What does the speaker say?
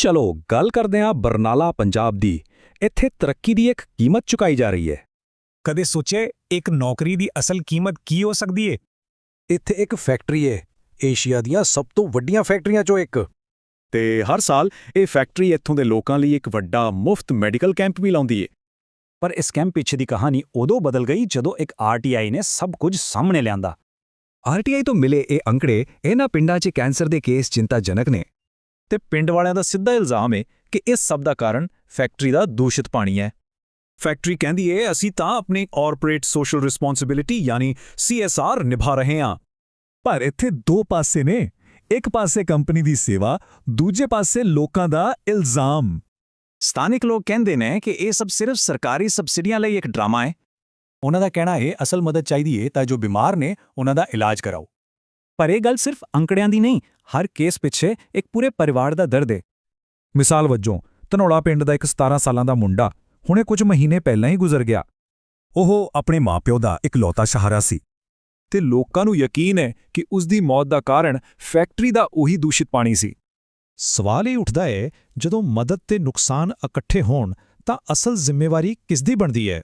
ਚਲੋ ਗੱਲ ਕਰਦੇ ਹਾਂ ਬਰਨਾਲਾ ਪੰਜਾਬ ਦੀ। ਇੱਥੇ ਤਰੱਕੀ ਦੀ ਇੱਕ ਕੀਮਤ ਚੁਕਾਈ ਜਾ ਰਹੀ ਹੈ। ਕਦੇ ਸੋਚੇ ਇੱਕ ਨੌਕਰੀ ਦੀ ਅਸਲ ਕੀਮਤ ਕੀ ਹੋ ਸਕਦੀ ਏ? ਇੱਥੇ ਇੱਕ ਫੈਕਟਰੀ ਏ ਏਸ਼ੀਆ ਦੀਆਂ ਸਭ ਤੋਂ ਵੱਡੀਆਂ ਫੈਕਟਰੀਆਂ ਚੋਂ ਇੱਕ। ਤੇ ਹਰ ਸਾਲ ਇਹ ਫੈਕਟਰੀ ਇੱਥੋਂ ਦੇ ਲੋਕਾਂ ਲਈ ਇੱਕ ਵੱਡਾ ਮੁਫਤ ਮੈਡੀਕਲ ਕੈਂਪ ਵੀ ਲਾਉਂਦੀ ਏ। ਪਰ ਇਸ ਕੈਂਪ ਪਿੱਛੇ ਦੀ ਕਹਾਣੀ ਉਦੋਂ ਬਦਲ ਗਈ ਜਦੋਂ ਇੱਕ ਆਰਟੀਆਈ ਨੇ ਸਭ ਕੁਝ ਸਾਹਮਣੇ ਲਿਆਂਦਾ। ਆਰਟੀਆਈ ਤੋਂ ਮਿਲੇ ਇਹ ਅੰਕੜੇ ਇਹਨਾਂ ਪਿੰਡਾਂ 'ਚ ਕੈਂਸਰ ਦੇ ਕੇਸ ਚਿੰਤਾਜਨਕ ਨੇ। ਤੇ ਪਿੰਡ ਵਾਲਿਆਂ ਦਾ ਸਿੱਧਾ ਇਲਜ਼ਾਮ ਹੈ ਕਿ ਇਸ ਸਭ ਦਾ ਕਾਰਨ ਫੈਕਟਰੀ ਦਾ ਦੂਸ਼ਿਤ ਪਾਣੀ ਹੈ। ਫੈਕਟਰੀ ਕਹਿੰਦੀ ਏ, ਅਸੀਂ ਤਾਂ ਆਪਣੀ ਕਾਰਪੋਰੇਟ ਸੋਸ਼ਲ ਰਿਸਪੌਂਸਿਬਿਲਿਟੀ ਯਾਨੀ ਸੀਐਸਆਰ ਨਿਭਾ ਰਹੇ ਹਾਂ ਪਰ ਇੱਥੇ ਦੋ ਪਾਸੇ ਨੇ। ਇੱਕ ਪਾਸੇ ਕੰਪਨੀ ਦੀ ਸੇਵਾ, ਦੂਜੇ ਪਾਸੇ ਲੋਕਾਂ ਦਾ ਇਲਜ਼ਾਮ। ਸਥਾਨਿਕ ਲੋਕ ਕਹਿੰਦੇ ਨੇ ਕਿ ਇਹ ਸਭ ਸਿਰਫ ਸਰਕਾਰੀ ਸਬਸਿਡੀਆਂ ਲਈ ਇੱਕ ਡਰਾਮਾ ਹੈ ਉਹਨਾਂ ਦਾ ਕਹਿਣਾ ਹੈ ਅਸਲ ਮਦਦ ਚਾਹੀਦੀ ਹੈ ਤਾਂ ਜੋ ਬਿਮਾਰ ਨੇ ਉਹਨਾਂ ਦਾ ਇਲਾਜ ਕਰਾਓ। ਪਰ ਇਹ ਗੱਲ ਸਿਰਫ ਅੰਕੜਿਆਂ ਦੀ ਨਹੀਂ, ਹਰ ਕੇਸ ਪਿੱਛੇ ਇੱਕ ਪੂਰੇ ਪਰਿਵਾਰ ਦਾ ਦਰਦ ਹੈ ਮਿਸਾਲ ਵਜੋਂ, ਧਨੌਲਾ ਪਿੰਡ ਦਾ ਇੱਕ 17 ਸਾਲਾਂ ਦਾ ਮੁੰਡਾ ਹੁਣੇ ਕੁਝ ਮਹੀਨੇ ਪਹਿਲਾਂ ਹੀ ਗੁਜ਼ਰ ਗਿਆ। ਉਹ ਆਪਣੇ ਮਾਪਿਓ ਦਾ ਇਕਲੌਤਾ ਸਹਾਰਾ ਸੀ ਤੇ ਲੋਕਾਂ ਨੂੰ ਯਕੀਨ ਹੈ ਕਿ ਉਸ ਦੀ ਮੌਤ ਦਾ ਕਾਰਨ ਫੈਕਟਰੀ ਦਾ ਉਹੀ ਦੂਸ਼ਿਤ ਪਾਣੀ ਸੀ। ਸਵਾਲ ਇਹ ਉੱਠਦਾ ਹੈ ਜਦੋਂ ਮਦਦ ਤੇ ਨੁਕਸਾਨ ਇਕੱਠੇ ਹੋਣ ਤਾਂ ਅਸਲ ਜ਼ਿੰਮੇਵਾਰੀ ਕਿਸ ਦੀ ਬਣਦੀ ਹੈ